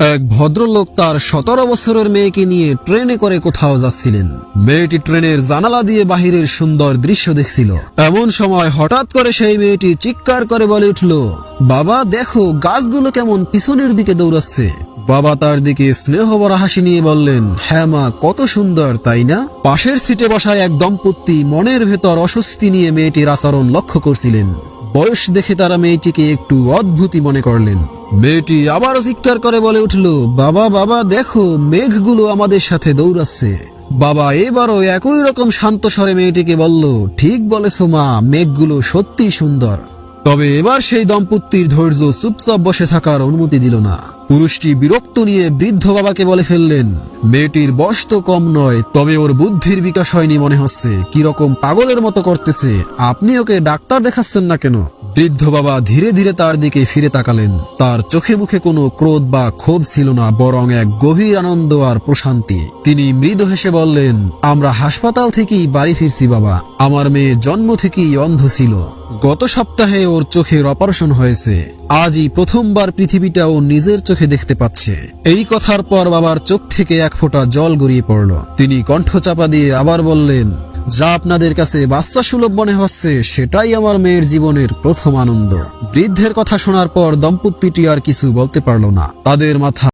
এক ভদ্রলোক তার সতেরো বছরের মেয়েকে নিয়ে ট্রেনে করে কোথাও যাচ্ছিলেন। মেয়েটি ট্রেনের জানালা দিয়ে বাহিরের সুন্দর দৃশ্য দেখছিল। এমন সময় হঠাৎ করে সেই মেয়েটি চিৎকার করে বলে উঠল, বাবা, দেখো, গাছগুলো কেমন পিছনের দিকে দৌড়াচ্ছে। বাবা তার দিকে স্নেহ ভরা হাসি নিয়ে বললেন হ্যাঁ মা, কত সুন্দর, তাই না? পাশের সিটে বসায় এক দম্পতি মনের ভেতর অস্বস্তি নিয়ে মেয়েটির আচরণ লক্ষ্য করছিলেন। বয়স দেখে তারা মেয়েটিকে একটু অদ্ভুতি মনে করলেন। মেয়েটি আবারও চিৎকার করে বলে উঠল, বাবা বাবা, দেখো, মেঘগুলো আমাদের সাথে দৌড়াচ্ছে। বাবা এবারও একই রকম শান্ত স্বরে মেয়েটিকে বলল, ঠিক বলেছ মা, মেঘগুলো সত্যি সুন্দর। তবে এবার সেই দম্পতির ধৈর্য চুপচাপ বসে থাকার অনুমতি দিল না। পুরুষটি বিরক্ত নিয়ে বৃদ্ধ বাবাকে বলে ফেললেন, মেয়েটির বয়স তো কম নয়, তবে ওর বুদ্ধির বিকাশ হয়নি মনে হচ্ছে। কীরকম পাগলের মতো করতেছে। আপনি ওকে ডাক্তার দেখাচ্ছেন না কেন? বৃদ্ধ বাবা ধীরে ধীরে তার দিকে ফিরে তাকালেন। তার চোখে মুখে কোনো ক্রোধ বা ক্ষোভ ছিল না, বরং এক গভীর আনন্দ আর প্রশান্তি। তিনি মৃদু হেসে বললেন, আমরা হাসপাতাল থেকেই বাড়ি ফিরছি বাবা। আমার মেয়ে জন্ম থেকেই অন্ধ ছিল। গত সপ্তাহে ওর চোখের অপারেশন হয়েছে। আজই প্রথমবার পৃথিবীটা ও নিজের চোখে দেখতে পাচ্ছে। এই কথার পর বাবার চোখ থেকে এক ফোঁটা জল গড়িয়ে পড়ল। তিনি কণ্ঠ চাপা দিয়ে আবার বললেন যা আপনাদের কাছে বাচ্চা সুলভ মনে হচ্ছে, সেটাই আমার মেয়ের জীবনের প্রথম আনন্দ। বৃদ্ধের কথা শোনার পর দম্পতিটি আর কিছু বলতে পারল না। তাদের মাথা